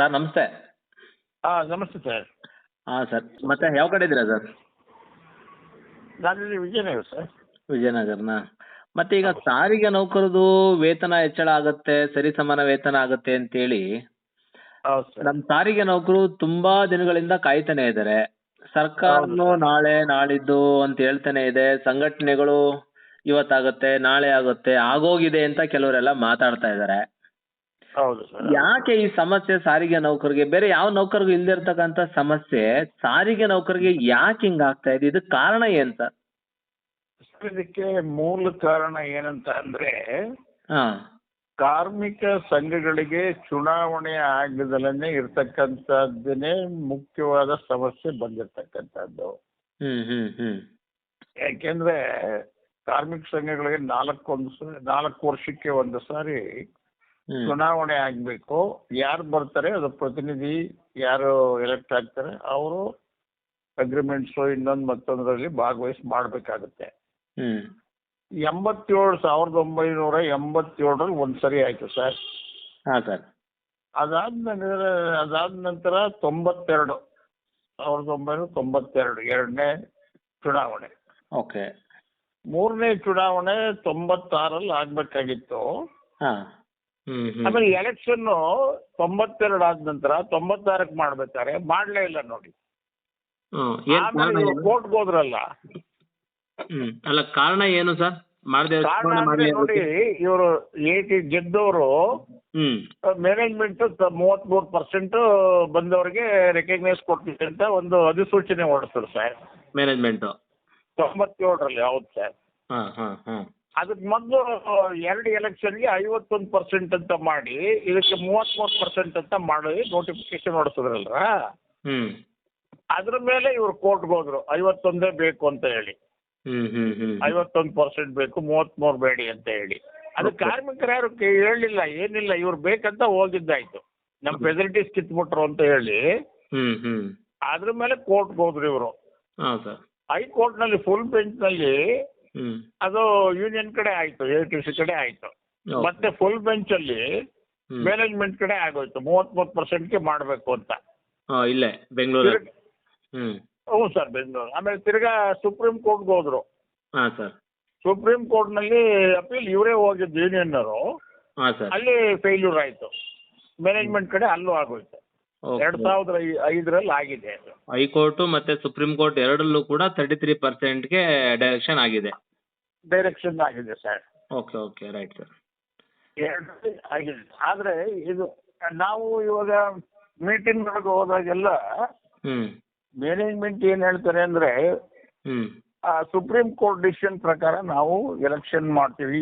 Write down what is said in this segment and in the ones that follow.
Sir ನಮಸ್ತೆ. ಹಾಂ ನಮಸ್ತೆ ಸರ್. ಹಾಂ ಸರ್ ಮತ್ತೆ ಯಾವ ಕಡೆ ಇದ್ದೀರಾ ಸರ್? ವಿಜಯನಗರ ಸರ್. ವಿಜಯನಗರನ? ಮತ್ತೆ ಈಗ ಸಾರಿಗೆ ನೌಕರದು ವೇತನ ಹೆಚ್ಚಳ ಆಗತ್ತೆ ಸರಿ ಸಮಾನ ವೇತನ ಆಗತ್ತೆ ಅಂತೇಳಿ ಹೇಳಿ ಸರ್. ನಮ್ಮ ಸಾರಿಗೆ ನೌಕರು ತುಂಬಾ ದಿನಗಳಿಂದ ಕಾಯ್ತಾನೆ ಇದ್ದಾರೆ. ಸರ್ಕಾರನು ನಾಳೆ ನಾಳಿದ್ದು ಅಂತ ಹೇಳ್ತಾನೆ ಇದೆ. ಸಂಘಟನೆಗಳು ಇವತ್ತಾಗತ್ತೆ ನಾಳೆ ಆಗುತ್ತೆ ಆಗೋಗಿದೆ ಅಂತ ಕೆಲವರೆಲ್ಲ ಮಾತಾಡ್ತಾ ಇದ್ದಾರೆ. ಹೌದು ಸರ್ ಯಾಕೆ ಈ ಸಮಸ್ಯೆ ಸಾರಿಗೆ ನೌಕರಿಗೆ ಬೇರೆ ಯಾವ ನೌಕರಿಗೂ ಇಲ್ದಿರ್ತಕ್ಕಂಥ ಸಮಸ್ಯೆ ಸಾರಿಗೆ ನೌಕರಿಗೆ ಯಾಕೆ ಹಿಂಗ್ ಆಗ್ತಾ ಇದೆ? ಇದಕ್ಕೆ ಕಾರಣ ಏನು ಸರ್? ಇದಕ್ಕೆ ಮೂಲ ಕಾರಣ ಏನಂತ ಅಂದ್ರೆ ಹಾ. ಕಾರ್ಮಿಕ ಸಂಘಗಳಿಗೆ ಚುನಾವಣೆ ಆಗದಲ್ಲೇ ಇರ್ತಕ್ಕಂಥದ್ದನ್ನೇ ಮುಖ್ಯವಾದ ಸಮಸ್ಯೆ ಬಂದಿರತಕ್ಕಂಥದ್ದು. ಹ್ಮ್ ಹ್ಮ್ ಹ್ಮ್. ಯಾಕೆಂದ್ರೆ ಕಾರ್ಮಿಕ ಸಂಘಗಳಿಗೆ ನಾಲ್ಕೊಂದು ನಾಲ್ಕು ವರ್ಷಕ್ಕೆ ಒಂದು ಸಾರಿ ಚುನಾವಣೆ ಆಗ್ಬೇಕು. ಯಾರು ಬರ್ತಾರೆ ಅದು ಪ್ರತಿನಿಧಿ ಯಾರು ಎಲೆಕ್ಟ್ ಆಗ್ತಾರೆ ಅವರು ಅಗ್ರಿಮೆಂಟ್ಸ್ ಇನ್ನೊಂದು ಮತ್ತೊಂದರಲ್ಲಿ ಭಾಗವಹಿಸಿ ಮಾಡಬೇಕಾಗುತ್ತೆ. ಎಂಬತ್ತೇಳು ಸಾವಿರದ ಒಂಬೈನೂರ ಎಂಬತ್ತೇಳರಲ್ಲಿ ಒಂದ್ಸರಿ ಆಯಿತು ಸರ್. ಹಾ ಸರ್. ಅದಾದ ನಂತರ ಅದಾದ ನಂತರ ತೊಂಬತ್ತೆರಡು ಸಾವಿರದ ಒಂಬೈನೂರ ತೊಂಬತ್ತೆರಡು ಎರಡನೇ ಚುನಾವಣೆ. ಓಕೆ. ಮೂರನೇ ಚುನಾವಣೆ ತೊಂಬತ್ತಾರಲ್ಲಿ ಆಗ್ಬೇಕಾಗಿತ್ತು. ಹಾ. ಆಮೇಲೆ ಎಲೆಕ್ಷನ್ ತೊಂಬತ್ತೆರಡು ಆದ ನಂತರ ತೊಂಬತ್ತಾರಕ್ಕೆ ಮಾಡ್ಬೇಕಾರೆ ಮಾಡ್ಲೇ ಇಲ್ಲ ನೋಡಿ. ಕೋರ್ಟ್? ಕೋರ್ಟ್ಗೆ ಹೋದ್ರಲ್ಲ. ಅಲ್ಲ ಕಾರಣ ಏನು ಸರ್? ನೋಡಿ ಇವರು ಏಟಿ ಗೆದ್ದವರು ಮ್ಯಾನೇಜ್ಮೆಂಟ್ ಮ್ಯಾನೇಜ್ಮೆಂಟ್ ಮೂವತ್ಮೂರು ಪರ್ಸೆಂಟ್ ಬಂದವರಿಗೆ ರೆಕಗ್ನೈಸ್ ಕೊಡ್ತೀವಿ ಅಂತ ಒಂದು ಅಧಿಸೂಚನೆ ಹೊರಡಿಸ್ರು ಸರ್ ಮ್ಯಾನೇಜ್ಮೆಂಟ್ ತೊಂಬತ್ತೇಳರಲ್ಲಿ ಹೌದು ಸರ್ ಹಾ ಹಾ ಹಾ. ಅದಕ್ಕೆ ಮೊದಲು ಎರಡು ಎಲೆಕ್ಷನ್ಗೆ ಐವತ್ತೊಂದು ಪರ್ಸೆಂಟ್ ಅಂತ ಮಾಡಿ ಇದಕ್ಕೆ ಮೂವತ್ಮೂರು ಪರ್ಸೆಂಟ್ ಅಂತ ಮಾಡಿ ನೋಟಿಫಿಕೇಶನ್ ಹೊಡಿಸಿದ್ರಲ್ರ? ಹ್ಮ್. ಅದ್ರ ಮೇಲೆ ಇವರು ಕೋರ್ಟ್ಗೆ ಹೋದ್ರು ಐವತ್ತೊಂದೇ ಬೇಕು ಅಂತ ಹೇಳಿ. ಐವತ್ತೊಂದು ಪರ್ಸೆಂಟ್ ಬೇಕು ಮೂವತ್ಮೂರು ಬೇಡಿ ಅಂತ ಹೇಳಿ. ಅದು. ಕಾರ್ಮಿಕರು ಯಾರು ಹೇಳಿಲ್ಲ ಏನಿಲ್ಲ ಇವ್ರು ಬೇಕಂತ ಹೋಗಿದ್ದಾಯ್ತು. ನಮ್ಮ ಫೆಸಿಲಿಟೀಸ್ ಕಿತ್ಬಿಟ್ರು ಅಂತ ಹೇಳಿ. ಅದ್ರ ಮೇಲೆ ಕೋರ್ಟ್ಗೆ ಹೋದ್ರು ಇವರು. ಹೈಕೋರ್ಟ್ನಲ್ಲಿ ಹೈಕೋರ್ಟ್ನಲ್ಲಿ ಫುಲ್ ಬೆಂಚ್ನಲ್ಲಿ ಅದು ಯೂನಿಯನ್ ಕಡೆ ಆಯ್ತು ಎ ಟಿ ಸಿ ಕಡೆ ಆಯ್ತು. ಮತ್ತೆ ಫುಲ್ ಬೆಂಚ್ ಅಲ್ಲಿ ಮ್ಯಾನೇಜ್ಮೆಂಟ್ ಕಡೆ ಆಗೋಯ್ತು ಮೂವತ್ಮೂವತ್ ಪರ್ಸೆಂಟ್ಗೆ ಮಾಡಬೇಕು ಅಂತ. ಇಲ್ಲೇ ಬೆಂಗಳೂರು ಹ್ಞೂ ಸರ್ ಬೆಂಗಳೂರು ಆಮೇಲೆ ತಿರ್ಗಾ ಸುಪ್ರೀಂ ಕೋರ್ಟ್ ಹೋದ್ರು. Supreme sir. ಸುಪ್ರೀಂ ಕೋರ್ಟ್ನಲ್ಲಿ ಅಪೀಲ್ ಇವರೇ ಹೋಗಿದ್ದು ಯೂನಿಯನ್ ಅವರು ಸರ್. ಅಲ್ಲಿ ಫೇಲ್ಯೂರ್ ಆಯ್ತು. ಮ್ಯಾನೇಜ್ಮೆಂಟ್ ಕಡೆ ಅಲ್ಲೂ ಆಗೋಯ್ತು. ಎರಡ್ ಸಾವಿರದ ಐದರಲ್ಲಿ ಆಗಿದೆ ಅದು. ಹೈಕೋರ್ಟ್ ಮತ್ತೆ ಸುಪ್ರೀಂ ಕೋರ್ಟ್ ಎರಡಲ್ಲೂ ಕೂಡ ತರ್ಟಿ ತ್ರೀ ಪರ್ಸೆಂಟ್ಗೆ ಡೈರೆಕ್ಷನ್ ಆಗಿದೆ. ಡೈರೆಕ್ಷನ್ ಆಗಿದೆ sir okay okay right sir ಆಗಿದೆ. ಆದ್ರೆ ಇದು ನಾವು ಇವಾಗ ಮೀಟಿಂಗ್ ಒಳಗೆ ಹೋದಾಗೆಲ್ಲ ಹ್ಮ್. ಮ್ಯಾನೇಜ್ಮೆಂಟ್ ಏನ್ ಹೇಳ್ತಾರೆ ಅಂದ್ರೆ ಹ್ಮ್. ಸುಪ್ರೀಂ ಕೋರ್ಟ್ ಡಿಸಿಷನ್ ಪ್ರಕಾರ ನಾವು ಎಲೆಕ್ಷನ್ ಮಾಡ್ತೀವಿ.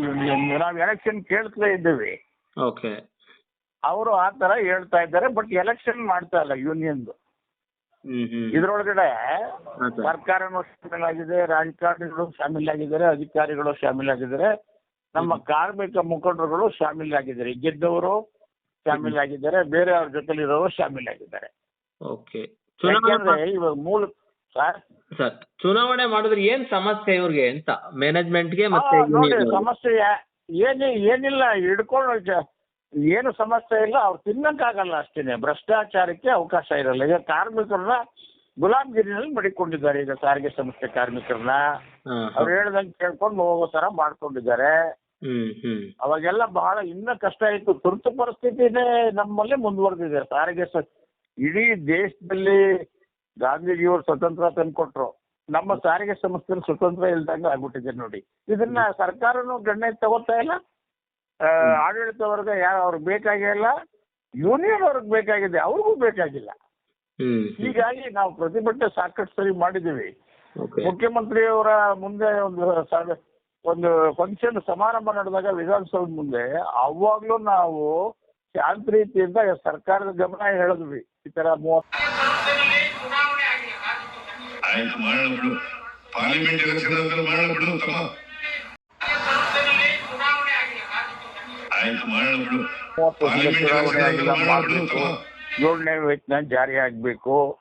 ನಾವು ಎಲೆಕ್ಷನ್ ಕೇಳ್ತಲೇ ಇದ್ದೀವಿ. ಓಕೆ ಅವರು ಆ ತರ ಹೇಳ್ತಾ ಇದ್ದಾರೆ ಬಟ್ ಎಲೆಕ್ಷನ್ ಮಾಡ್ತಾ ಇಲ್ಲ ಯೂನಿಯನ್ದು ಇದ್ರೊಳಗಡೆ ಸರ್ಕಾರನು ಶಾಮಿಲ್ ಆಗಿದೆ ರಾಜಕಾರಣಿಗಳು ಶಾಮೀಲಾಗಿದ್ದಾರೆ ಅಧಿಕಾರಿಗಳು ಶಾಮೀಲಾಗಿದ್ದಾರೆ. ನಮ್ಮ ಕಾರ್ಮಿಕ ಮುಖಂಡರುಗಳು ಶಾಮೀಲಾಗಿದ್ದಾರೆ. ಗೆದ್ದವರು ಶಾಮೀಲಾಗಿದ್ದಾರೆ ಬೇರೆ ಅವ್ರ ಜೊತೆಲಿರೋರು ಶಾಮೀಲಾಗಿದ್ದಾರೆ. ಓಕೆ. ಆಗಿದ್ದಾರೆ ಚುನಾವಣೆ ಇವಾಗ ಮೂಲ ಸರ್ ಸರ್ ಚುನಾವಣೆ ಮಾಡಿದ್ರೆ ಏನ್ ಸಮಸ್ಯೆ ಇವ್ರಿಗೆ ಅಂತ? ಮ್ಯಾನೇಜ್ಮೆಂಟ್ಗೆ ಮತ್ತೆ? ಸಮಸ್ಯೆ ಏನಿಲ್ಲ ಹಿಡ್ಕೊಂಡು ಏನು ಸಮಸ್ಯೆ ಇಲ್ಲ ಅವ್ರು ತಿನ್ನಕ್ಕಾಗಲ್ಲ ಅಷ್ಟೇನೆ. ಭ್ರಷ್ಟಾಚಾರಕ್ಕೆ ಅವಕಾಶ ಇರಲ್ಲ. ಈಗ ಕಾರ್ಮಿಕರನ್ನ ಗುಲಾಮ್ಗಿರಿನಲ್ಲಿ ಮಡಿಕೊಂಡಿದ್ದಾರೆ. ಈಗ ಸಾರಿಗೆ ಸಂಸ್ಥೆ ಕಾರ್ಮಿಕರನ್ನ. ಅವ್ರು ಹೇಳ್ದಂಗೆ ಕೇಳ್ಕೊಂಡು ಹೋಗೋ ತರ ಮಾಡ್ಕೊಂಡಿದ್ದಾರೆ. ಅವಾಗೆಲ್ಲ ಬಹಳ ಇನ್ನ ಕಷ್ಟ ಇತ್ತು. ತುರ್ತು ಪರಿಸ್ಥಿತಿನೇ ನಮ್ಮಲ್ಲಿ ಮುಂದುವರೆದಿದೆ. ಸಾರಿಗೆ ಇಡೀ ದೇಶದಲ್ಲಿ ಗಾಂಧೀಜಿಯವರು ಸ್ವತಂತ್ರ ತಂದ್ಕೊಟ್ರು. ನಮ್ಮ ಸಾರಿಗೆ ಸಂಸ್ಥೆ ಸ್ವತಂತ್ರ ಇಲ್ದಂಗ ಆಗ್ಬಿಟ್ಟಿದೆ ನೋಡಿ. ಇದನ್ನ ಸರ್ಕಾರನು ಗಣ್ಯ ತಗೋತಾ ಇಲ್ಲ. ಆಡಳಿತ ವರ್ಗ ಯಾರು ಅವ್ರಿಗೆ ಬೇಕಾಗಿಲ್ಲ ಯೂನಿಯನ್ ಅವ್ರಿಗೆ ಬೇಕಾಗಿದೆ ಅವ್ರಿಗೂ ಬೇಕಾಗಿಲ್ಲ. ಹೀಗಾಗಿ ನಾವು ಪ್ರತಿಭಟನೆ ಸಾಕಷ್ಟು ಸರಿ ಮಾಡಿದ್ದೀವಿ. ಮುಖ್ಯಮಂತ್ರಿಯವರ ಮುಂದೆ ಒಂದು ಸ- ಒಂದು ಫಂಕ್ಷನ್ ಸಮಾರಂಭ ನಡೆದಾಗ ವಿಧಾನಸೌಧ ಮುಂದೆ ಅವಾಗ್ಲೂ ನಾವು ಶಾಂತ ರೀತಿಯಿಂದ ಸರ್ಕಾರದ ಗಮನ ಹೇಳಿದ್ವಿ. ಈ ತರ ಮೂವತ್ತು ಆಯ್ತು ಮಾಡೋಣ ಬಿಡು ಪಾರ್ಲಿಮೆಂಟ್ ಎಲೆಕ್ಷನ್ ಆದ್ಮೇಲೆ ಮಾಡೋಣ ಬಿಡು ತಮ್ಮ ಏಳನೇ ವೇತನ ಜಾರಿ ಆಗ್ಬೇಕು.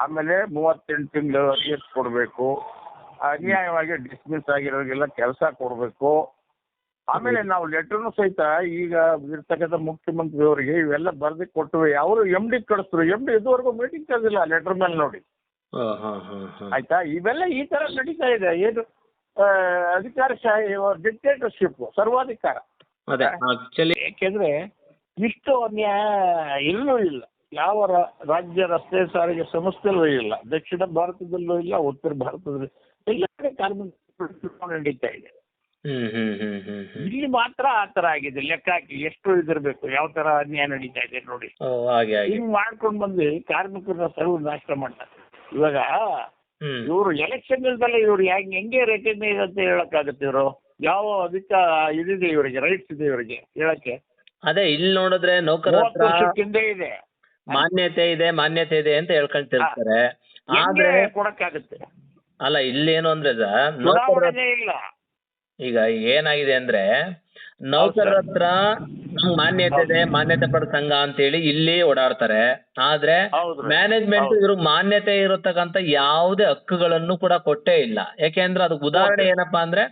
ಆಮೇಲೆ ಮೂವತ್ತೆಂಟು ತಿಂಗಳು ಅರಿಯಸ್ ಕೊಡಬೇಕು. ಅನ್ಯಾಯವಾಗಿ ಡಿಸ್ಮಿಸ್ ಆಗಿರೋರಿಗೆಲ್ಲ ಕೆಲಸ ಕೊಡಬೇಕು. ಆಮೇಲೆ ನಾವು ಲೆಟರ್ನು ಸಹಿತ ಈಗ ಇರ್ತಕ್ಕಂಥ ಮುಖ್ಯಮಂತ್ರಿಯವರಿಗೆ ಇವೆಲ್ಲ ಬರ್ದಿ ಕೊಟ್ಟಿವೆ ಅವರು ಎಂ ಡಿ ಕಳಿಸ್ರು? ಎಂ ಡಿ ಇದುವರೆಗೂ ಮೀಟಿಂಗ್ ಕರೆದಿಲ್ಲ ಲೆಟರ್ ಮೇಲೆ ನೋಡಿ. ಹಾ ಹಾ ಹಾ ಹಾ. ಆಯ್ತಾ? ಇವೆಲ್ಲ ಈ ತರ ನಡೀತಾ ಇದೆ. ಏನು ಅಧಿಕಾರ ಅಧಿಕಾರಶಾಹಿ ಡಿಕ್ಟೇಟರ್ಶಿಪ್ ಸರ್ವಾಧಿಕಾರ. ಅದೇ ಆಕ್ಚುಲಿ ಏಕೆಂದ್ರೆ ಇಷ್ಟು ಅನ್ಯಾಯ ಎಲ್ಲೂ ಇಲ್ಲ. ಯಾವ ರಾಜ್ಯ ರಸ್ತೆ ಸಾರಿಗೆ ಸಂಸ್ಥೆಯಲ್ಲೂ ಇಲ್ಲ. ದಕ್ಷಿಣ ಭಾರತದಲ್ಲೂ ಇಲ್ಲ ಉತ್ತರ ಭಾರತದಲ್ಲೂ ಎಲ್ಲ ಕಡೆ ಕಾರ್ಮಿಕ ನಡೀತಾ ಇದೆ. ಇಲ್ಲಿ ಮಾತ್ರ ಆ ತರ ಆಗಿದೆ. ಲೆಕ್ಕ ಹಾಕಿ ಎಷ್ಟು ಇದಿರ್ಬೇಕು ಯಾವ ತರ ಅನ್ಯಾಯ ನಡೀತಾ ಇದೆ ನೋಡಿ. ಹಾಗೆ ಮಾಡ್ಕೊಂಡ್ ಬಂದು ಕಾರ್ಮಿಕರನ್ನ ಸರ್ವ ನಾಶ ಮಾಡ್ತಾರೆ. ಇವಾಗ ಇವರು ಎಲೆಕ್ಷನ್ ಇಲ್ದಲ್ಲ ಇವ್ರು ಹೆಂಗ್ ಹೆಂಗೆ ರೆಕಗ್ನೈಸ್ ಅಂತ ಹೇಳಕ್ಕಾಗತ್ತೆ ಇವರು? ಯಾವ ಅದಕ್ಕ ಇದಿದೆ ಇವರಿಗೆ ರೈಟ್ಸ್ ಇದೆ ಇವರಿಗೆ ಹೇಳಕ್ಕೆ? ಅದೇ ಇಲ್ಲಿ ನೋಡಿದ್ರೆ ನೌಕರ ಮೂವತ್ತು ಇದೆ. ಮಾನ್ಯತೆ ಇದೆ ಮಾನ್ಯತೆ ಇದೆ ಅಂತ ಹೇಳ್ಕೊಂತಿರ್ತಾರೆ ಆದ್ರೆ ಕೊಡಕ್ಕಾಗತ್ತೆ? ಅಲ್ಲ ಇಲ್ಲಿ ಏನು ಅಂದ್ರೆ ಚುನಾವಣೆನೇ ಇಲ್ಲ. ಈಗ ಏನಾಗಿದೆ ಅಂದ್ರೆ ನೌಕರರ ಹತ್ರ ನಮ್ಗ್ ಮಾನ್ಯತೆ ಇದೆ ಮಾನ್ಯತೆ ಪಡೆದ ಸಂಘ ಅಂತೇಳಿ ಇಲ್ಲಿ ಓಡಾಡ್ತಾರೆ. ಆದ್ರೆ ಮ್ಯಾನೇಜ್ಮೆಂಟ್ ಇವರು ಮಾನ್ಯತೆ ಇರತಕ್ಕಂತ ಯಾವುದೇ ಹಕ್ಕುಗಳನ್ನು ಕೂಡ ಕೊಟ್ಟೇ ಇಲ್ಲ. ಯಾಕೆಂದ್ರೆ ಅದಕ್ಕೆ ಉದಾಹರಣೆ ಏನಪ್ಪಾ ಅಂದ್ರೆ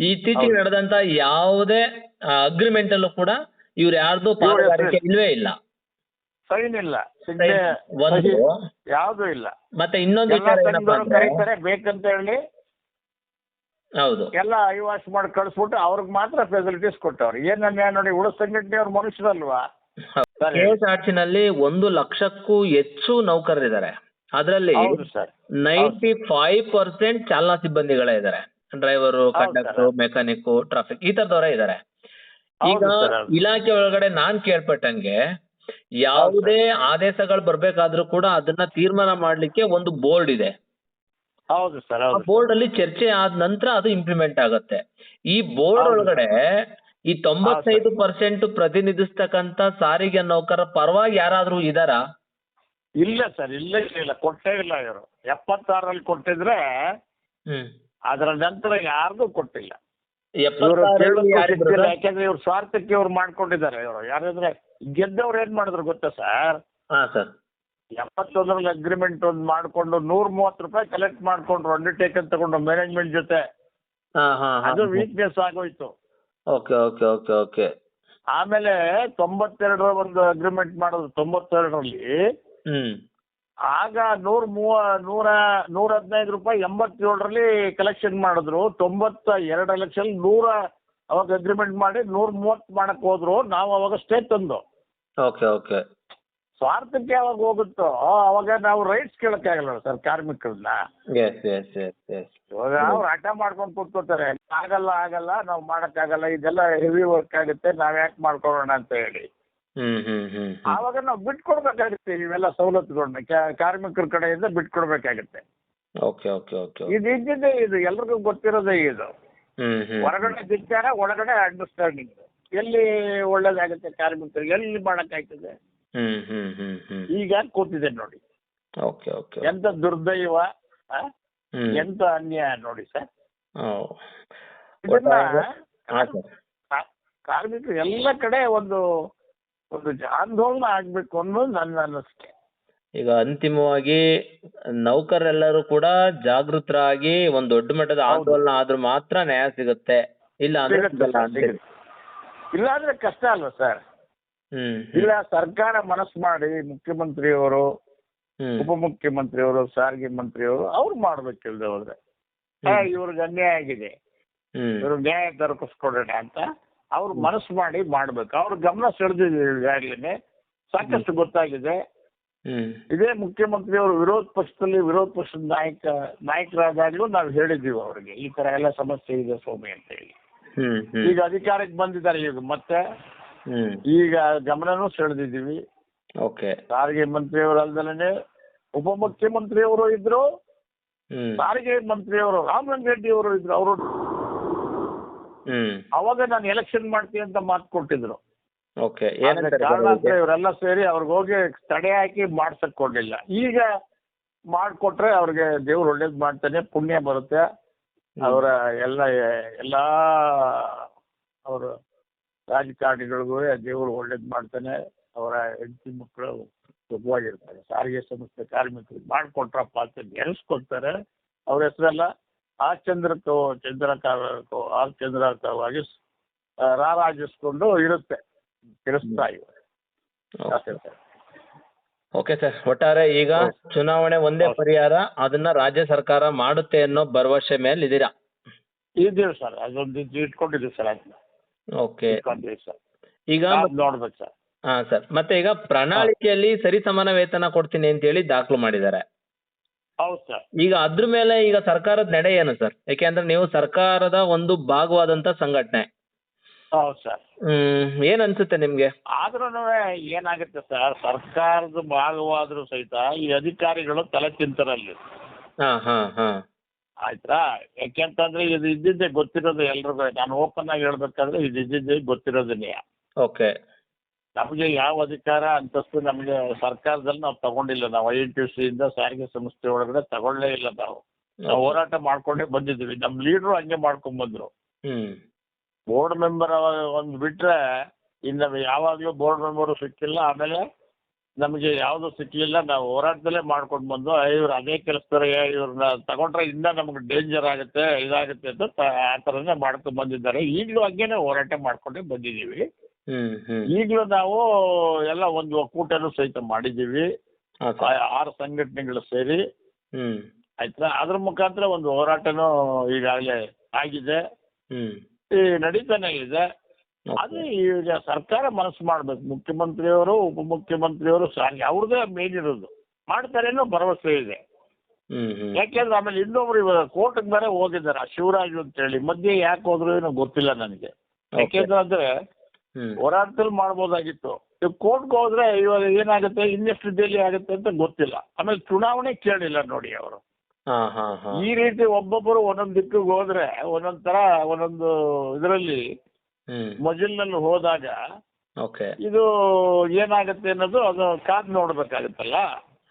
ಇತ್ತೀಚೆಗೆ ನಡೆದಂತ ಯಾವುದೇ ಅಗ್ರಿಮೆಂಟ್ ಅಲ್ಲೂ ಕೂಡ ಇವ್ರು ಯಾರ್ದು ಪಾಲುದಾರಿಕೆ ಇಲ್ವೇ ಇಲ್ಲ. ಸೈನ್ ಇಲ್ಲ. ಒಂದು. ಯಾವ್ದು ಇಲ್ಲ. ಮತ್ತೆ ಇನ್ನೊಂದು ವಿಚಾರ ಏನಪ್ಪಾ ಸಂಘದವರು ಅಂದ್ರೆ ಕರೀತಾರೆ ಬೇಕಂತ ಹೇಳಿ. ಹೌದು. ಎಲ್ಲ ಐವಾಸ್ ಮಾಡಿ ಕಳಿಸ್ಬಿಟ್ಟು ಅವ್ರಿಗೆ ಮಾತ್ರ ಫೆಸಿಲಿಟೀಸ್ ಕೊಟ್ಟವ್ರು. ಏನನ್ನ ನೋಡಿ ನೋಡಿ ಸಂಘಟನೆ ಅವ್ರು ಮನುಷ್ಯರಲ್ವಾ. ಕೆಎಸ್ಆರ್ಟಿನಲ್ಲಿ ಒಂದು ಲಕ್ಷಕ್ಕೂ ಹೆಚ್ಚು ನೌಕರರಿದ್ದಾರೆ. ಅದರಲ್ಲಿ ನೈಂಟಿ ಫೈವ್ ಪರ್ಸೆಂಟ್ ಚಾಲನಾ ಸಿಬ್ಬಂದಿಗಳೇ ಇದ್ದಾರೆ. ಡ್ರೈವರು ಕಂಡಕ್ಟರ್ ಮೆಕ್ಯಾನಿಕ್ ಟ್ರಾಫಿಕ್ ಈ ತರದವರೇ ಇದ್ದಾರೆ ಈಗ. ಇಲಾಖೆ ಒಳಗಡೆ ನಾನ್ ಕೇಳ್ಪಟ್ಟಂಗೆ ಯಾವುದೇ ಆದೇಶಗಳು ಬರ್ಬೇಕಾದ್ರೂ ಕೂಡ ಅದನ್ನ ತೀರ್ಮಾನ ಮಾಡ್ಲಿಕ್ಕೆ ಒಂದು ಬೋರ್ಡ್ ಇದೆ. ಹೌದು ಸರ್ ಆ ಹೌದು ಬೋರ್ಡ್ ಅಲ್ಲಿ ಚರ್ಚೆ ಆದ ನಂತರ ಅದು ಇಂಪ್ಲಿಮೆಂಟ್ ಆಗುತ್ತೆ. ಈ ಬೋರ್ಡ್ ಒಳಗಡೆ ಈ ತೊಂಬತ್ತೈದು ಪರ್ಸೆಂಟ್ ಪ್ರತಿನಿಧಿಸ್ತಕ್ಕಂತ ಸಾರಿಗೆ ನೌಕರರ ಪರವಾಗಿ ಯಾರಾದ್ರೂ ಇದಾರ? ಇಲ್ಲ ಸರ್ ಇಲ್ಲ ಇಲ್ಲ ಕೊಟ್ಟೇ ಇಲ್ಲ ಇವರು. ಎಪ್ಪತ್ತಾರಲ್ಲಿ ಕೊಟ್ಟಿದ್ರೆ ಹ್ಮ್. ಅದರ ನಂತರ ಯಾರ್ದು ಕೊಟ್ಟಿಲ್ಲ. ಇವರು ಸಿಕ್ತಿಲ್ಲ? ಯಾಕಂದ್ರೆ ಇವ್ರು ಸ್ವಾರ್ಥಕ್ಕೆ ಇವ್ರು ಮಾಡ್ಕೊಂಡಿದ್ದಾರೆ ಇವರು. ಯಾರಂದ್ರೆ ಗೆದ್ದವ್ರು ಏನ್ ಮಾಡಿದ್ರು ಗೊತ್ತಾ ಸರ್? ಹಾ ಸರ್. ಎಪ್ಪತ್ತೊಂದರಲ್ಲಿ ಅಗ್ರಿಮೆಂಟ್ ಒಂದು ಮಾಡ್ಕೊಂಡು ನೂರ ಮೂವತ್ತು ರೂಪಾಯಿ ಕಲೆಕ್ಟ್ ಮಾಡ್ಕೊಂಡ್ರು ಅಂಡರ್ಟೇಕನ್ ತಗೊಂಡು ಮ್ಯಾನೇಜ್ಮೆಂಟ್ ಜೊತೆ. ಅದು ವೀಕ್ನೆಸ್ ಆಗೋಯ್ತು. Okay okay okay okay. ಆಮೇಲೆ ತೊಂಬತ್ತೆರಡರ ಒಂದು ಅಗ್ರಿಮೆಂಟ್ ಮಾಡೋದು ತೊಂಬತ್ತೆರಡರಲ್ಲಿ ಹ್ಮ್. ಆಗ ನೂರ ಮೂವ ನೂರ ನೂರ ಹದಿನೈದು ರೂಪಾಯಿ ಎಂಬತ್ತೇಳರಲ್ಲಿ ಕಲೆಕ್ಷನ್ ಮಾಡಿದ್ರು. ತೊಂಬತ್ತ ಎರಡು ಲಕ್ಷದಲ್ಲಿ ನೂರ ಅವಾಗ ಅಗ್ರಿಮೆಂಟ್ ಮಾಡಿ ನೂರ ಮೂವತ್ತು ಮಾಡಕ್ ಹೋದ್ರು. ನಾವು ಅವಾಗ ಸ್ಟೇ ತಂದು. ಓಕೆ ಓಕೆ ಸ್ವಾರ್ಥಕ್ಕೆ ಯಾವಾಗ ಹೋಗುತ್ತೋ ಅವಾಗ ನಾವು ರೈಟ್ಸ್ ಕೇಳಕ್ಕಾಗಲ್ಲ ಸರ್ ಕಾರ್ಮಿಕರನ್ನ. ಎಸ್ ಎಸ್ ಎಸ್ ಎಸ್ ಇವಾಗ ಅವ್ರು ಹಠ ಮಾಡ್ಕೊಂಡು ಕೂತ್ಕೋತಾರೆ ಆಗಲ್ಲ ಆಗಲ್ಲ ನಾವು ಮಾಡಕ್ಕಾಗಲ್ಲ ಇದೆಲ್ಲ ಹೆವಿ ವರ್ಕ್ ಆಗುತ್ತೆ ನಾವ್ ಯಾಕೆ ಮಾಡ್ಕೊಳ್ಳೋಣ ಅಂತ ಹೇಳಿ. ಹ್ಮ್ ಹ್ಮ್ ಹ್ಮ್ ಹ್ಮ್. ಆವಾಗ ನಾವು ಬಿಟ್ಕೊಡ್ಬೇಕಾಗುತ್ತೆ ಇವೆಲ್ಲ ಸವಲತ್ತುಗಳನ್ನ. ಕಾರ್ಮಿಕರ ಕಡೆಯಿಂದ ಬಿಟ್ಕೊಡ್ಬೇಕಾಗುತ್ತೆ ಓಕೆ ಓಕೆ ಓಕೆ ಇದು ಇದ್ದಿದ್ದೇ ಇದು ಎಲ್ರಿಗೂ ಗೊತ್ತಿರೋದೇ ಇದು. ಹ್ಮ್ ಹ್ಮ್ ಹೊರಗಡೆ ಧಿಕ್ಕಾರ ಒಳಗಡೆ ಅಂಡರ್ಸ್ಟ್ಯಾಂಡಿಂಗ್ ಎಲ್ಲಿ ಒಳ್ಳೇದಾಗುತ್ತೆ ಕಾರ್ಮಿಕರಿಗೆ ಎಲ್ಲಿ ಮಾಡಕ್ಕಾಗ್ತದೆ? ಹ್ಮ್ ಹ್ಮ್ ಹ್ಮ್ ಹ್ಮ್. ಈಗ ಕೂತಿದೆ ನೋಡಿ. ಓಕೆ ಓಕೆ ಎಂತ ದುರ್ದೈವ ಆ? ಹ್ಮ್. ಎಂತ ಅನ್ಯಾಯ ನೋಡಿ ಸರ್. ಓ. ಇದನ್ನ ಹಾ ಸರ್. ಕಾರ್ಮಿಕರು ಎಲ್ಲ ಕಡೆ ಒಂದು ಒಂದು ಆಂದೋಲನ ಆಗ್ಬೇಕು ಅನ್ನೋದು ನನ್ನ ಅನಿಸಿಕೆ. ಈಗ ಅಂತಿಮವಾಗಿ ನೌಕರರೆಲ್ಲರೂ ಕೂಡ ಜಾಗೃತರಾಗಿ ಒಂದ್ ದೊಡ್ಡ ಮಟ್ಟದ ಆಂದೋಲನ ಆದ್ರೂ ಮಾತ್ರ ನ್ಯಾಯ ಸಿಗುತ್ತೆ. ಇಲ್ಲ ಅಂದ್ರೆ ಸಿಗಲ್ಲ. ಇಲ್ಲಾಂದ್ರೆ ಕಷ್ಟ ಅಲ್ವಾ ಸರ್? ಹ್ಮ್ ಇಲ್ಲ ಸರ್ಕಾರ ಮನಸ್ಸು ಮಾಡಿ ಮುಖ್ಯಮಂತ್ರಿಯವರು ಹ್ಮ್. ಉಪಮುಖ್ಯಮಂತ್ರಿಯವರು ಸಾರಿಗೆ ಮಂತ್ರಿಯವರು ಅವ್ರು ಮಾಡ್ಬೇಕಿಲ್ದೆ ಹೋದ್ರೆ. ಇವ್ರಿಗೆ ಅನ್ಯಾಯ ಆಗಿದೆ. ಹ್ಮ್. ಇವ್ರಿಗೆ ನ್ಯಾಯ ದೊರಕಿಸ್ಕೊಡೋಣ ಅಂತ ಅವ್ರು ಮನಸ್ಸು ಮಾಡಿ ಮಾಡ್ಬೇಕು. ಅವ್ರ ಗಮನ ಸೆಳೆದಿದ್ದೀವಿ ಈಗಾಗಲೇ ಸಾಕಷ್ಟು ಗೊತ್ತಾಗಿದೆ. ಇದೇ ಮುಖ್ಯಮಂತ್ರಿಯವರು ವಿರೋಧ ಪಕ್ಷದಲ್ಲಿ ವಿರೋಧ ಪಕ್ಷದ ನಾಯಕ ನಾಯಕರಾದಾಗ್ಲೂ ನಾವು ಹೇಳಿದ್ದೀವಿ ಅವರಿಗೆ ಈ ತರ ಎಲ್ಲ ಸಮಸ್ಯೆ ಇದೆ ಸ್ವಾಮಿ ಅಂತ ಹೇಳಿ. ಈಗ ಅಧಿಕಾರಕ್ಕೆ ಬಂದಿದ್ದಾರೆ ಈಗ ಮತ್ತೆ. ಹ್ಮ್. ಈಗ ಗಮನನೂ ಸೆಳೆದಿದ್ದೀವಿ. ಓಕೆ. ಸಾರಿಗೆ ಮಂತ್ರಿಯವರು ಉಪ ಉಪಮುಖ್ಯಮಂತ್ರಿಯವರು ಇದ್ರು ಸಾರಿಗೆ ಮಂತ್ರಿಯವರು ರಾಮಲಿಂಗ ರೆಡ್ಡಿ ಅವರು ಇದ್ರು ಅವರು ಅವಾಗ ನಾನು ಎಲೆಕ್ಷನ್ ಮಾಡ್ತೀನಿ ಅಂತ ಮಾತು ಕೊಟ್ಟಿದ್ರು. ಓಕೆ ಕಾರಣಾಂತರ ಇವರೆಲ್ಲ ಸೇರಿ ಅವ್ರಿಗೆ ಹೋಗಿ ತಡೆ ಹಾಕಿ ಮಾಡ್ಸಕ್ ಕೊಡ್ಲಿಲ್ಲ. ಈಗ ಮಾಡ್ಕೊಟ್ರೆ ಅವ್ರಿಗೆ ದೇವ್ರು ಒಳ್ಳೇದ್ ಮಾಡ್ತಾನೆ ಪುಣ್ಯ ಬರುತ್ತೆ. ಅವರ ಎಲ್ಲ ಎಲ್ಲಾ ಅವರ ರಾಜಕಾರಣಿಗಳಿಗೂ ದೇವ್ರು ಒಳ್ಳೇದ್ ಮಾಡ್ತಾನೆ. ಅವರ ಹೆಂಡತಿ ಮಕ್ಕಳು ಸುಖವಾಗಿರ್ತಾರೆ. ಸಾರಿಗೆ ಸಂಸ್ಥೆ ಕಾರ್ಮಿಕರಿಗೆ ಮಾಡಿಕೊಟ್ರಪ್ಪ ಅಂತ ನೆನೆಸ್ಕೊಡ್ತಾರೆ. ಅವ್ರ ಹೆಸರೆಲ್ಲ ಆ ಚಂದ್ರಕ್ಕೋ ಚಂದ್ರಕಾರಕ್ಕೋ ಆ ಚಂದ್ರಕವಾಗಿ ರಾರಾಜಿಸ್ಕೊಂಡು ಇರುತ್ತೆ. ತಿಳಿಸ್ತಾ ಇವೆ ಅಷ್ಟೇ ಸರ್ ಓಕೆ ಸರ್. ಒಟ್ಟಾರೆ ಈಗ ಚುನಾವಣೆ ಒಂದೇ ಪರಿಹಾರ ಅದನ್ನ ರಾಜ್ಯ ಸರ್ಕಾರ ಮಾಡುತ್ತೆ ಅನ್ನೋ ಭರವಸೆ ಮೇಲೆ ಇದ್ದೀರಾ? ಇದ್ದೀವಿ ಸರ್. ಅದೊಂದು ಇಟ್ಕೊಂಡಿದ್ದೀವಿ ಸರ್ ಅದನ್ನ. ಓಕೆ. ಇಟ್ಕೊಂಡಿದ್ದೀವಿ ಸರ್. ಈಗ ನೋಡ್ಬೇಕು ಸರ್. ಹಾ ಸರ್. ಮತ್ತೆ ಈಗ ಪ್ರಣಾಳಿಕೆಯಲ್ಲಿ ಸರಿ ಸಮಾನ ವೇತನ ಕೊಡ್ತೀನಿ ಅಂತ ಹೇಳಿ ದಾಖಲು ಮಾಡಿದ್ದಾರೆ. ಹೌದು ಸರ್. ಈಗ ಅದ್ರ ಮೇಲೆ ಈಗ ಸರ್ಕಾರದ ನಡೆ ಏನು ಸರ್? ಯಾಕೆಂದ್ರೆ ನೀವು ಸರ್ಕಾರದ ಒಂದು ಭಾಗವಾದಂತ ಸಂಘಟನೆ. ಹೌದು ಸರ್. ಹ್ಮ್ ಏನ್ ಅನ್ಸುತ್ತೆ ನಿಮ್ಗೆ? ಆದ್ರೂ ಏನಾಗುತ್ತೆ ಸರ್ ಸರ್ಕಾರದ ಭಾಗವಾದ್ರೂ ಸಹಿತ ಈ ಅಧಿಕಾರಿಗಳು ತಲೆ ತಿಂತಾರಲ್ಲಿ ಹಾ ಹಾ ಹಾ. ಆಯ್ತಾ? ಯಾಕೆಂತಂದ್ರೆ ಇದು ಇದ್ದಿದ್ದೆ ಗೊತ್ತಿರೋದು ಎಲ್ರಿಗೂ. ನಾನು ಓಪನ್ ಆಗಿ ಹೇಳ್ಬೇಕಾದ್ರೆ ಇದು ಇದ್ದಿದ್ದೇ ಗೊತ್ತಿರೋದನ್ನೇ ಓಕೆ. ನಮಗೆ ಯಾವ ಅಧಿಕಾರ ಅಂತಸ್ತು ನಮಗೆ ಸರ್ಕಾರದಲ್ಲಿ ನಾವು ತಗೊಂಡಿಲ್ಲ. ನಾವು ಐ ಎನ್ ಟಿ ಸಿಯಿಂದ ಸಾರಿಗೆ ಸಂಸ್ಥೆ ಒಳಗಡೆ ತಗೊಳ್ಳೇ ಇಲ್ಲ ನಾವು. ನಾವು ಹೋರಾಟ ಮಾಡ್ಕೊಂಡೇ ಬಂದಿದ್ದೀವಿ. ನಮ್ಮ ಲೀಡ್ರು ಹಂಗೆ ಮಾಡ್ಕೊಂಡ್ಬಂದ್ರು ಬೋರ್ಡ್ ಮೆಂಬರ್ ಒಂದು ಬಿಟ್ರೆ ಇನ್ನು ಯಾವಾಗಲೂ ಬೋರ್ಡ್ ಮೆಂಬರು ಸಿಕ್ಕಿಲ್ಲ. ಆಮೇಲೆ ನಮಗೆ ಯಾವುದು ಸಿಕ್ಕಲಿಲ್ಲ ನಾವು ಹೋರಾಟದಲ್ಲೇ ಮಾಡ್ಕೊಂಡು ಬಂದು "ಏ, ಇವ್ರು ಅದೇ ಕೆಲಸದವ್ರಿಗೆ ಇವ್ರನ್ನ ತಗೊಂಡ್ರೆ ಇಂದ ನಮಗೆ ಡೇಂಜರ್ ಆಗುತ್ತೆ ಇದಾಗುತ್ತೆ ಅಂತ ಆ ಥರನೇ ಮಾಡ್ಕೊಂಡು ಬಂದಿದ್ದಾರೆ. ಈಗಲೂ ಹಂಗೇನೆ ಹೋರಾಟ ಮಾಡ್ಕೊಂಡೇ ಬಂದಿದ್ದೀವಿ. ಈಗಲೂ ನಾವು ಎಲ್ಲ ಒಂದು ಒಕ್ಕೂಟನೂ ಸಹಿತ ಮಾಡಿದ್ದೀವಿ. ಆರು ಸಂಘಟನೆಗಳು ಸೇರಿ. ಆಯ್ತಾ? ಅದ್ರ ಮುಖಾಂತರ ಒಂದು ಹೋರಾಟನೂ ಈಗಾಗಲೇ ಆಗಿದೆ. ಈ ನಡೀತಾನೆ ಇದೆ. ಅದು ಈಗ ಸರ್ಕಾರ ಮನಸ್ಸು ಮಾಡ್ಬೇಕು. ಮುಖ್ಯಮಂತ್ರಿಯವರು ಉಪಮುಖ್ಯಮಂತ್ರಿಯವರು ಸಾರಿಗೆ ಅವ್ರದ್ದೇ ಮೇನ್ ಇರೋದು. ಮಾಡ್ತಾರೆ ಅನ್ನೋ ಭರವಸೆ ಇದೆ. ಯಾಕೆಂದ್ರೆ ಆಮೇಲೆ ಇನ್ನೊಬ್ರು ಇವಾಗ ಕೋರ್ಟ್ಗೆ ಬೇರೆ ಹೋಗಿದ್ದಾರೆ. ಶಿವರಾಜು ಅಂತ ಹೇಳಿ ಮಧ್ಯೆ ಯಾಕೆ ಹೋದ್ರು ಏನೋ ಗೊತ್ತಿಲ್ಲ ನನಗೆ. ಯಾಕೆಂದ್ರೆ ಅಂದ್ರೆ ಹೋರಾಟದಲ್ಲಿ ಮಾಡ್ಬೋದಾಗಿತ್ತು. ಕೋರ್ಟ್ಗೆ ಹೋದ್ರೆ ಇವಾಗ ಏನಾಗುತ್ತೆ ಇನ್ನೆಷ್ಟು ದೇಲಿ ಆಗುತ್ತೆ ಅಂತ ಗೊತ್ತಿಲ್ಲ. ಆಮೇಲೆ ಚುನಾವಣೆ ಕೇಳಿಲ್ಲ ನೋಡಿ ಅವರು. ಈ ರೀತಿ ಒಬ್ಬೊಬ್ಬರು ಒಂದೊಂದು ದಿಕ್ಕಿಗೆ ಹೋದ್ರೆ ಒಂದೊಂದ್ ತರ ಒಂದೊಂದು ಇದರಲ್ಲಿ ಮೊಜಿಲ್ನಲ್ಲಿ ಹೋದಾಗ ಇದು ಏನಾಗುತ್ತೆ ಅನ್ನೋದು ಅದು ಕಾದ್ ನೋಡ್ಬೇಕಾಗತ್ತಲ್ಲ.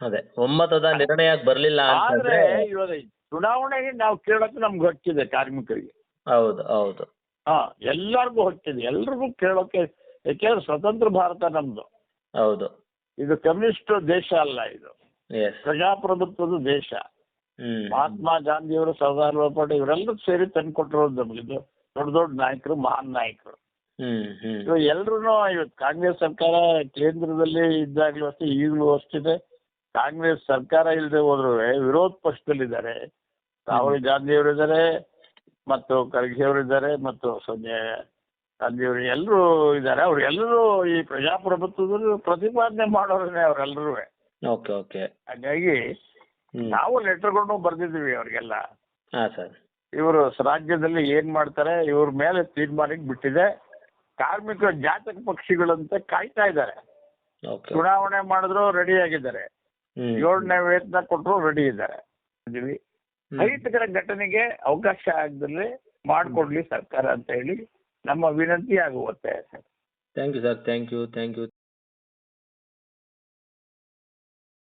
ಅದೇ ಒಮ್ಮತದ ನಿರ್ಣಯ ಬರ್ಲಿಲ್ಲ ಆದ್ರೆ ಇವಾಗ ಚುನಾವಣೆಗೆ ನಾವು ಕೇಳಕ್ ನಮ್ಗೆ ಹಕ್ಕಿದೆ ಕಾರ್ಮಿಕರಿಗೆ. ಹೌದು ಹೌದು. ಹಾ ಎಲ್ಲರಿಗೂ ಹೊತ್ತಿದೆ ಎಲ್ರಿಗೂ ಕೇಳೋಕೆ ಯಾಕೆಂದ್ರೆ ಸ್ವತಂತ್ರ ಭಾರತ ನಮ್ದು. ಹೌದು. ಇದು ಕಮ್ಯುನಿಸ್ಟ್ ದೇಶ ಅಲ್ಲ ಇದು. ಎಸ್ ಪ್ರಜಾಪ್ರಭುತ್ವದ ದೇಶ. ಮಹಾತ್ಮ ಗಾಂಧಿಯವರು ಸರ್ದಾರ್ ಪಟೇಲ್ ಇವರೆಲ್ಲರೂ ಸೇರಿ ತಂದ್ಕೊಟ್ಟಿರೋದು ನಮಗಿದು ದೊಡ್ಡ ದೊಡ್ಡ ನಾಯಕರು ಮಹಾನ್ ನಾಯಕರು. ಹ್ಮ್ ಹ್ಮ್. ಇವಾಗ ಎಲ್ರು ಇವತ್ತು ಕಾಂಗ್ರೆಸ್ ಸರ್ಕಾರ ಕೇಂದ್ರದಲ್ಲಿ ಇದ್ದಾಗಲೂ ಅಷ್ಟೇ ಈಗಲೂ ಅಷ್ಟಿದೆ. ಕಾಂಗ್ರೆಸ್ ಸರ್ಕಾರ ಇಲ್ಲದೆ ಹೋದ್ರು ವಿರೋಧ ಪಕ್ಷದಲ್ಲಿದ್ದಾರೆ. ರಾಹುಲ್ ಗಾಂಧಿ ಅವರಿದ್ದಾರೆ ಮತ್ತು ಖರ್ಗೆ ಇದ್ದಾರೆ ಮತ್ತು ಸಂಜೆ ಗಾಂಧಿ ಎಲ್ಲರೂ ಇದ್ದಾರೆ. ಅವ್ರು ಎಲ್ಲರೂ ಈ ಪ್ರಜಾಪ್ರಭುತ್ವದಲ್ಲಿ ಪ್ರತಿಪಾದನೆ ಮಾಡೋರೇ ಅವರೆಲ್ಲರೂ. Okay okay. ಹಾಗಾಗಿ ನಾವು ಲೆಟರ್ಗಳನ್ನು ಬರೆದಿದ್ದೀವಿ ಅವರಿಗೆಲ್ಲ. ಹಾ ಸರ್. ಇವರು ರಾಜ್ಯದಲ್ಲಿ ಏನ್ ಮಾಡ್ತಾರೆ ಇವ್ರ ಮೇಲೆ ತೀರ್ಮಾನಕ್ಕೆ ಬಿಟ್ಟಿದೆ. ಕಾರ್ಮಿಕ ಜಾತಕ ಪಕ್ಷಿಗಳಂತೆ ಕಾಯ್ತಾ ಇದ್ದಾರೆ. ಚುನಾವಣೆ ಮಾಡಿದ್ರು ರೆಡಿ ಆಗಿದ್ದಾರೆ. ಏಳನೇ ವೇತನ ಕೊಟ್ಟರು ರೆಡಿ ಇದ್ದಾರೆ. ಅಹಿತಕರ ಘಟನೆಗೆ ಅವಕಾಶ ಆಗದಲ್ಲಿ ಮಾಡಿಕೊಡ್ಲಿ ಸರ್ಕಾರ ಅಂತ ಹೇಳಿ ನಮ್ಮ ವಿನಂತಿ ಆಗುವತ್ತೆ thank you sir thank you thank you